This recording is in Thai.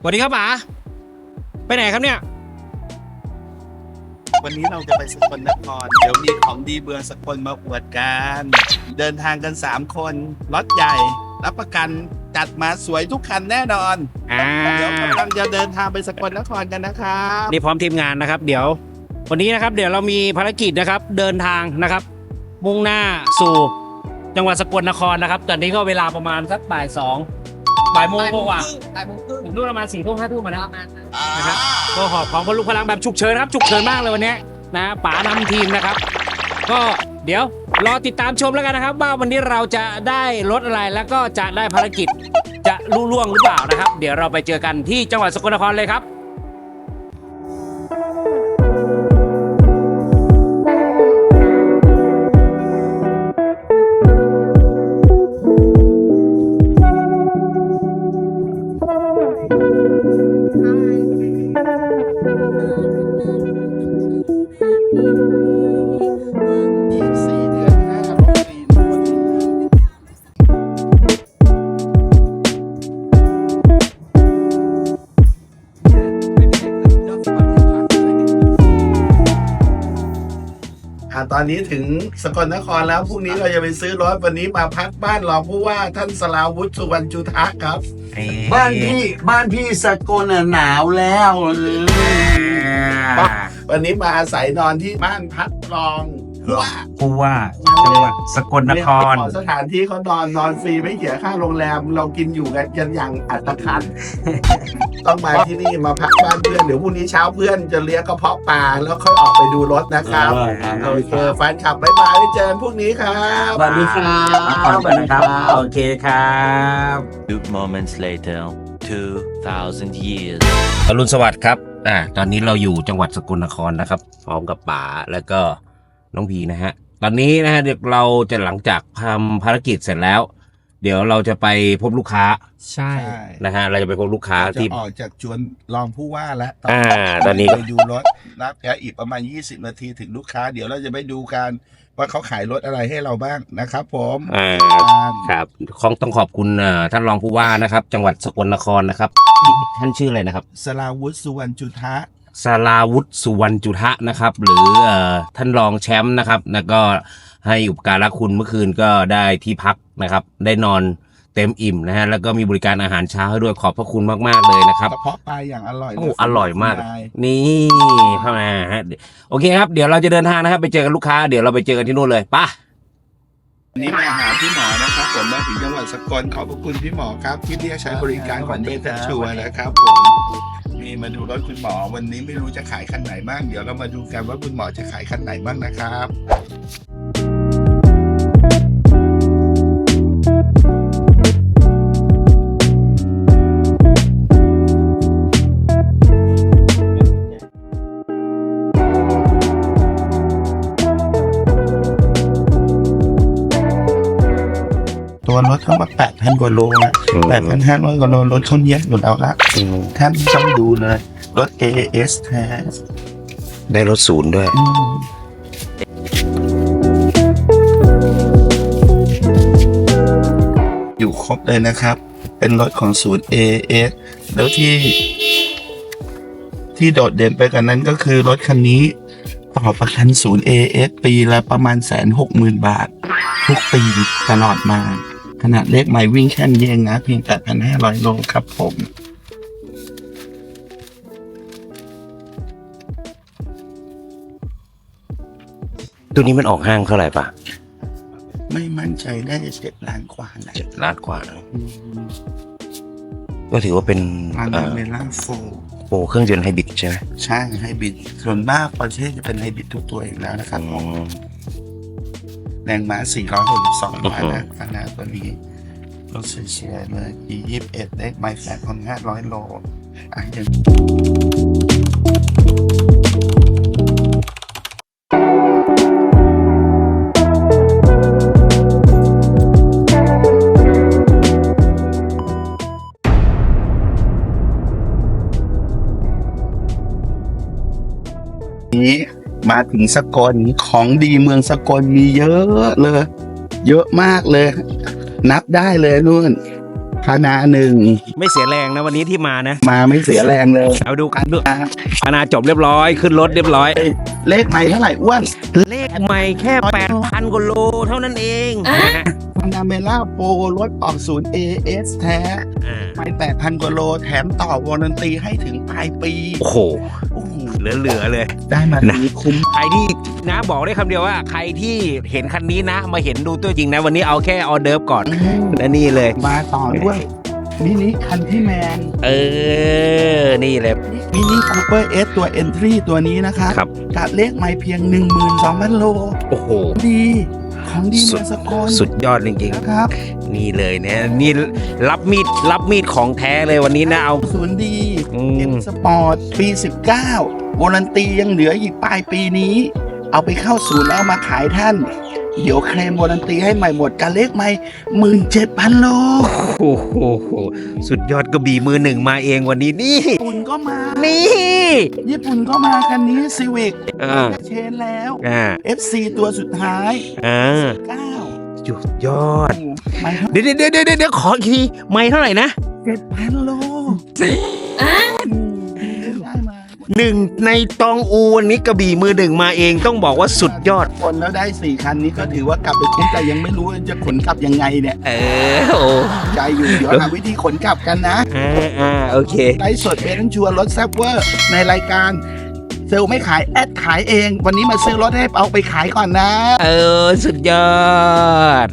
สวัสดีครับป๋าไปไหนครับเนี่ย วันนี้เราจะไปสกลนคร เดี๋ยวมีของดีเบืองสกลมาอวดกัน เดินทางกัน 3 คนรถใหญ่ รับประกันจัดมาสวยทุกคันแน่นอน อ่า เดี๋ยวกำลังจะเดินทางไปสกลนครกันนะครับนี่พร้อมทีมงานนะครับ เดี๋ยว วันนี้นะครับ เดี๋ยวเรามีภารกิจนะครับ เดินทางนะครับ มุ่งหน้าสู่จังหวัดสกลนครนะครับ ตอนนี้ก็เวลาประมาณสักบ่ายสอง บ่ายโมงกว่าบ่ายโมงครึ่งถึงนู่นประมาณสี่ทุ่มห้าทุ่มมาแล้วประมาณนั้นนะครับก็หอบของพลุพลังแบบฉุกเฉินครับฉุกเฉินมากเลยวันนี้นะป๋านำทีมนะครับ ก็เดี๋ยวรอติดตามชมแล้วกันนะครับ ว่าวันนี้เราจะได้รถอะไรแล้วก็จะได้ภารกิจจะลุล่วงหรือเปล่านะครับ เดี๋ยวเราไปเจอกันที่จังหวัดสกลนครเลยครับ อ่าตอนนี้ถึงสกลนครแล้วพรุ่งนี้เราจะไปซื้อรถวันนี้มาพักบ้านรองผู้ว่าท่านสลาวุฒิสุวรรณจุทะครับ บ้านพี่บ้านพี่สกลน่ะหนาวแล้ววันนี้มาอาศัยนอนที่บ้านพักรอง ผู้ว่าผู้ว่าจังหวัดสกลนครเยขอสถานที่เขานอนนอนฟรีไม่เสียค่าโรงแรม เรากินอยู่กันกันอย่างอัตคัน ต้องมาที่นี่มาพักบ้านเพื่อนเดี๋ยวพรุ่งนี้เช้าเพื่อนจะเลี้ยงกระเพาะปลาแล้วค่อยออกไปดูรถนะครับเออครับโอเคแฟนคลับบ๊ายบายไว้เจอกันพรุ่งนี้ครับสวัสดีครับขอบคุณครับโอเคครับ Two moments later, 2,000 years. อรุณสวัสดิ์ครับ อ่า ตอนนี้เราอยู่จังหวัดสกลนครนะครับ พร้อมกับป๋าแล้วก็ น้องพีนะฮะ ตอนนี้นะฮะเดี๋ยวเราจะหลังจากทำภารกิจเสร็จแล้ว เดี๋ยวเราจะไปพบลูกค้าใช่ นะฮะ เราจะไปพบลูกค้าจะที่ ออกจากจวนรองผู้ว่าแล้วอ่าตอนนี้ก็ไปดูรถนะแค่อีกประมาณ 20 นาทีถึงลูกค้า เดี๋ยวเราจะไปดูกันว่าเขาขายรถอะไรให้เราบ้างนะครับผมอ่า ครับขอต้องขอบคุณเอ่อท่านรองผู้ว่านะครับ จังหวัดสกลนครนะครับ ท่านชื่ออะไรนะครับ สลาวุฒิสุวรรณจุทะ สาราวุฒิสุวรรณจุทะนะครับ หรือเอ่อท่านรองแชมป์นะครับ แล้วก็ให้อุปการะคุณเมื่อคืนก็ได้ที่พักนะครับ ได้นอนเต็มอิ่มนะฮะแล้วก็มีบริการอาหารเช้าให้ด้วยขอบพระคุณมากๆเลยนะครับกระเพาะปลาอย่างอร่อยเลโอ้อร่อยมากคุณยนี่เข้ามาฮะโอเคครับ เดี๋ยวเราจะเดินทางนะครับ ไปเจอกันลูกค้าเดี๋ยวเราไปเจอกันที่นู่นเลยไป่ะวันนี้มาหาพี่หมอนะครับผมมาถึงจังหวัดสกลขอบพระคุณพี่หมอครับ ที่เรียกใช้บริการของเบสชัวนะครับผม นีมาดูรถคุณหมอ วันนี้ไม่รู้จะขายคันไหนบ้างเดี๋ยวเรามาดูกันว่าคุณหมอจะขายคันไหนบ้างนะครับ ตัวรถเขามาแปดพันกว่าโลนะแปดพันห้าร้อยกว่าโลรถเขาเนี้ยหมดแล้วละท่านต้องดูเลยรถ AAS แท้ได้รถศูนย์ด้วยอืมอยู่ครบเลยนะครับ เป็นรถของศูนย์ AAS แล้วที่ ที่โดดเด่นไปกันนั้นก็คือรถคันนี้ต่อประกันศูนย์ AAS ปีละประมาณแสนหกหมื่นบาท ทุกปีตลอดมา ขนาดเลขไมล์วิ่งแค่นี้เองนะ เพียง 8,500 โลครับผมตัวนี้มันออกห้างเท่าไหร่ป่ะไม่มั่นใจได้เจ็ดล้านกว่านะเจ็ดล้านกว่านะก็ถือว่าเป็นร้านเอ่อเมล่าโฟโปรเครื่องยนต์ไฮบริดใช่ไหมใช่ไฮบริดส่วนมากประเทศจะเป็นไฮบริดทุกตัวอยู่แล้วนะครับผม แรงม้า 462ม้านะขนาดตัวนี้รถเฉียๆเลย E21 ได้ไมล์แสนพันห้าร้อยโลอะยังนี้ มาถึงสกลของดีเมืองสกลมีเยอะเลย เยอะมากเลย นับได้เลยนู่นพคณะหนึ่งไม่เสียแรงนะวันนี้ที่มานะ มาไม่เสียแรงเลยเอาดูกันดูพนาจบเรียบร้อยขึ้นรถเรียบร้อย เลขใหม่เท่าไหร่อ้วนเลขใหม่แค่8,000กว่าโลเท่านั้นเองนะฮะพานาเมล่าโปรรถออกศูนย์ AS แท้อ่าไม่8,000กว่าโลแถมต่อวอร์นันตีให้ถึงปลายปี โอ้โหโอ้โห เหลือๆเลย ได้มานะดีคุ้มใครที่นะบอกได้คำเดียวว่า ใครที่เห็นคันนี้นะ มาเห็นดูตัวจริงนะ วันนี้เอาแค่ออเดิร์ฟก่อนและนี่เลย มาต่อด้วยมินิคันที่แมน เออ นี่เลยมินิคูเปอร์เอสตัว Entry ตัวนี้นะคะครับกับเลขไม่เพียง 12,000 โล โอ้โห ดีของดีสุเมืดองสกลสุดยอดจริงนะครับๆนี่เลยเนี่ยนี่รับมีดรับมีดของแท้เลยวันนี้นะเอาศูนย์ดีอืมเอ็มสปอร์ตปี 19 วอรันตียังเหลืออีกปลายปีนี้ เอาไปเข้าศูนย์แล้วเอามาขายท่าน เดี๋ยวเคลมวอรันตีให้ใหม่หมดกันเลขใหม่หมื่นเจ็ดพันโล โอ้โหสุดยอดกระบี่มือหนึ่งมาเองวันนี้นี่ ญี่ปุ่นก็มา นี่ ญี่ปุ่นก็มาคันนี้ซีวิกอ่า เชนแล้ว อ่า FC ตัวสุดท้ายอ่า9สุดยอด ไม่เดี๋ยวเดี๋ยวเดี๋ยวเดี๋ยวขออีกทีไม่เท่าไหร่นะ เจ็ดพันโลได้มา หนึ่งในตองอูวันนี้กระบี่มือหนึ่งมาเองต้องบอกว่าสุดยอด คนแล้วได้สี่คันนี้ก็ถือว่ากลับไปคุ้มแต่ยังไม่รู้ว่าจะขนกลับยังไงเนี่ยเออโอ้ใจอยู่เดี๋ยวหาวิธีขนกลับกันนะอ่าอ่าโอเคไลฟ์สดเบนชัวร์รถแซฟเวอร์ในรายการเซลลไม่ขายแอดขายเอง วันนี้มาซื้อรถให้เอาไปขายก่อนนะ เออ สุดยอด